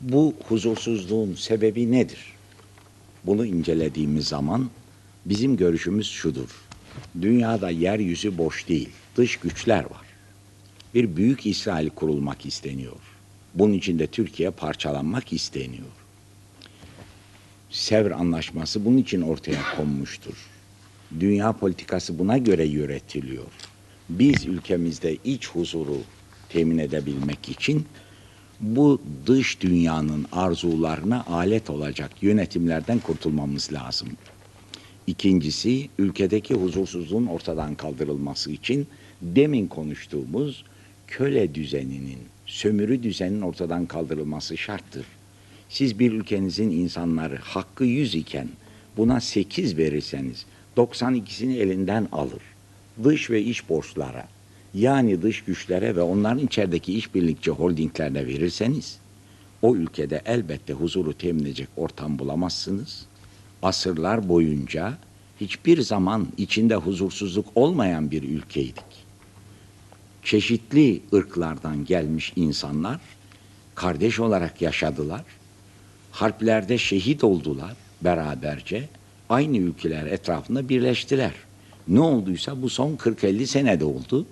Bu huzursuzluğun sebebi nedir? Bunu incelediğimiz zaman bizim görüşümüz şudur. Dünyada yeryüzü boş değil, dış güçler var. Bir büyük İsrail kurulmak isteniyor. Bunun için de Türkiye parçalanmak isteniyor. Sevr Anlaşması bunun için ortaya konmuştur. Dünya politikası buna göre yönetiliyor. Biz ülkemizde iç huzuru temin edebilmek için bu dış dünyanın arzularına alet olacak yönetimlerden kurtulmamız lazım. İkincisi ülkedeki huzursuzluğun ortadan kaldırılması için demin konuştuğumuz köle düzeninin, sömürü düzeninin ortadan kaldırılması şarttır. Siz bir ülkenizin insanları hakkı 100 iken buna 8 verirseniz 92'sini elinden alır. Dış ve iç borçlara yani dış güçlere ve onların içerideki işbirlikçi holdinglerine verirseniz o ülkede elbette huzuru temin edecek ortam bulamazsınız. Asırlar boyunca hiçbir zaman içinde huzursuzluk olmayan bir ülkeydik. Çeşitli ırklardan gelmiş insanlar kardeş olarak yaşadılar. Harplerde şehit oldular beraberce. Aynı ülkeler etrafında birleştiler. Ne olduysa bu son 40-50 senede oldu.